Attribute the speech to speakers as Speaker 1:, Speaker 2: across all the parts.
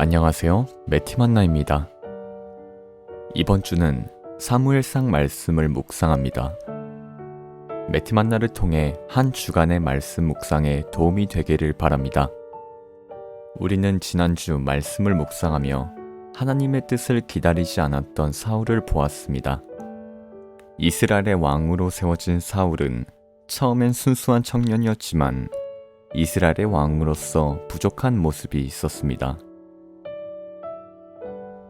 Speaker 1: 안녕하세요. 매티만나입니다. 이번 주는 사무엘상 말씀을 묵상합니다. 매티만나를 통해 한 주간의 말씀 묵상에 도움이 되기를 바랍니다. 우리는 지난주 말씀을 묵상하며 하나님의 뜻을 기다리지 않았던 사울을 보았습니다. 이스라엘의 왕으로 세워진 사울은 처음엔 순수한 청년이었지만 이스라엘의 왕으로서 부족한 모습이 있었습니다.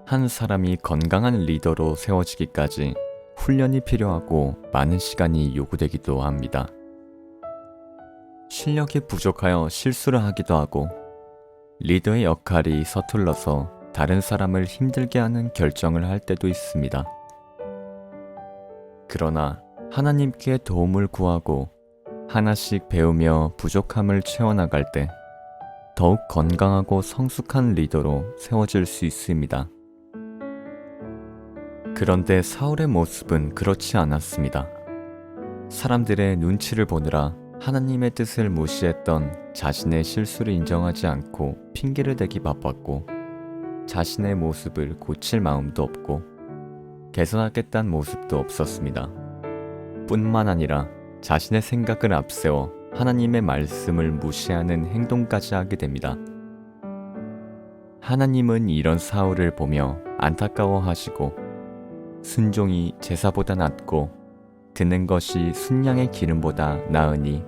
Speaker 1: 한 사람이 건강한 리더로 세워지기까지 훈련이 필요하고 많은 시간이 요구되기도 합니다. 실력이 부족하여 실수를 하기도 하고 리더의 역할이 서툴러서 다른 사람을 힘들게 하는 결정을 할 때도 있습니다. 그러나 하나님께 도움을 구하고 하나씩 배우며 부족함을 채워나갈 때 더욱 건강하고 성숙한 리더로 세워질 수 있습니다. 그런데 사울의 모습은 그렇지 않았습니다. 사람들의 눈치를 보느라 하나님의 뜻을 무시했던 자신의 실수를 인정하지 않고 핑계를 대기 바빴고 자신의 모습을 고칠 마음도 없고 개선하겠다는 모습도 없었습니다. 뿐만 아니라 자신의 생각을 앞세워 하나님의 말씀을 무시하는 행동까지 하게 됩니다. 하나님은 이런 사울을 보며 안타까워하시고 순종이 제사보다 낫고 듣는 것이 순양의 기름보다 나으니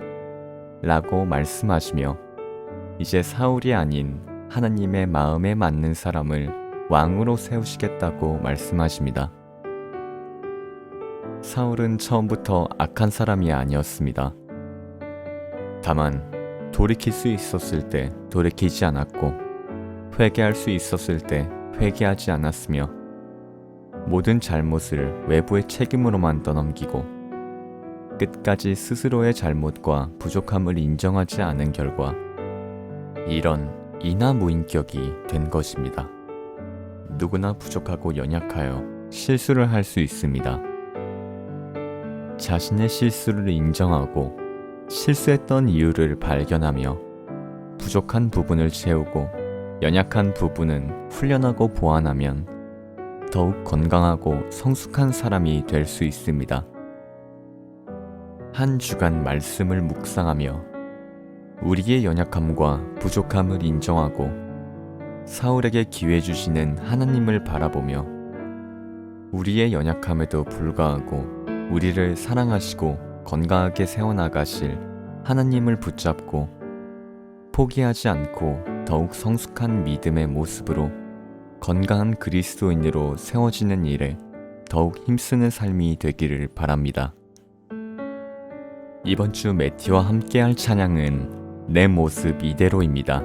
Speaker 1: 라고 말씀하시며 이제 사울이 아닌 하나님의 마음에 맞는 사람을 왕으로 세우시겠다고 말씀하십니다. 사울은 처음부터 악한 사람이 아니었습니다. 다만 돌이킬 수 있었을 때 돌이키지 않았고 회개할 수 있었을 때 회개하지 않았으며 모든 잘못을 외부의 책임으로만 떠넘기고 끝까지 스스로의 잘못과 부족함을 인정하지 않은 결과 이런 이나무인격이 된 것입니다. 누구나 부족하고 연약하여 실수를 할 수 있습니다. 자신의 실수를 인정하고 실수했던 이유를 발견하며 부족한 부분을 채우고 연약한 부분은 훈련하고 보완하면 더욱 건강하고 성숙한 사람이 될 수 있습니다. 한 주간 말씀을 묵상하며 우리의 연약함과 부족함을 인정하고 사울에게 기회 주시는 하나님을 바라보며 우리의 연약함에도 불구하고 우리를 사랑하시고 건강하게 세워나가실 하나님을 붙잡고 포기하지 않고 더욱 성숙한 믿음의 모습으로 건강한 그리스도인으로 세워지는 일에 더욱 힘쓰는 삶이 되기를 바랍니다. 이번 주 매티와 함께할 찬양은 내 모습 이대로입니다.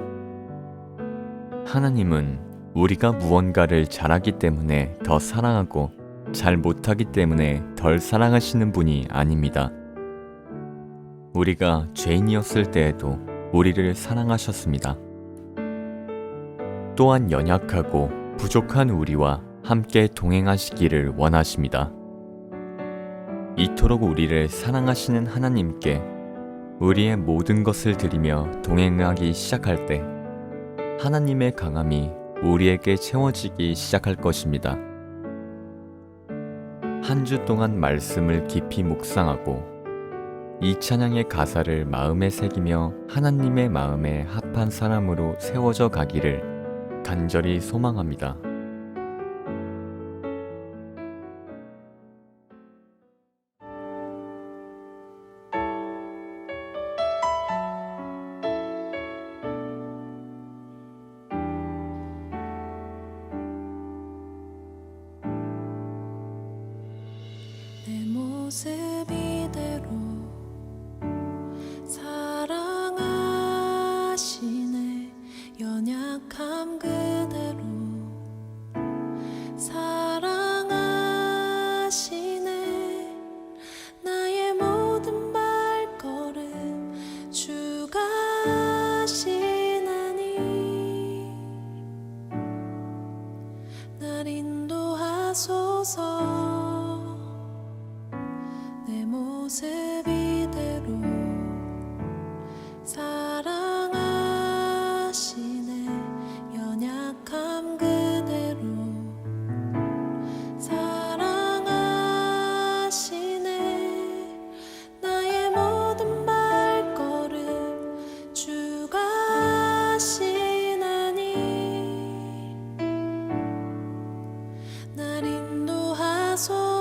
Speaker 1: 하나님은 우리가 무언가를 잘하기 때문에 더 사랑하고 잘 못하기 때문에 덜 사랑하시는 분이 아닙니다. 우리가 죄인이었을 때에도 우리를 사랑하셨습니다. 또한 연약하고 부족한 우리와 함께 동행하시기를 원하십니다. 이토록 우리를 사랑하시는 하나님께 우리의 모든 것을 드리며 동행하기 시작할 때 하나님의 강함이 우리에게 채워지기 시작할 것입니다. 한 주 동안 말씀을 깊이 묵상하고 이 찬양의 가사를 마음에 새기며 하나님의 마음에 합한 사람으로 세워져 가기를 간절히 소망합니다.
Speaker 2: 내 모습 이대로 사랑하시네. 연약함 그대로 사랑하시네. 나의 모든 발걸음 주가 시나니. corazón.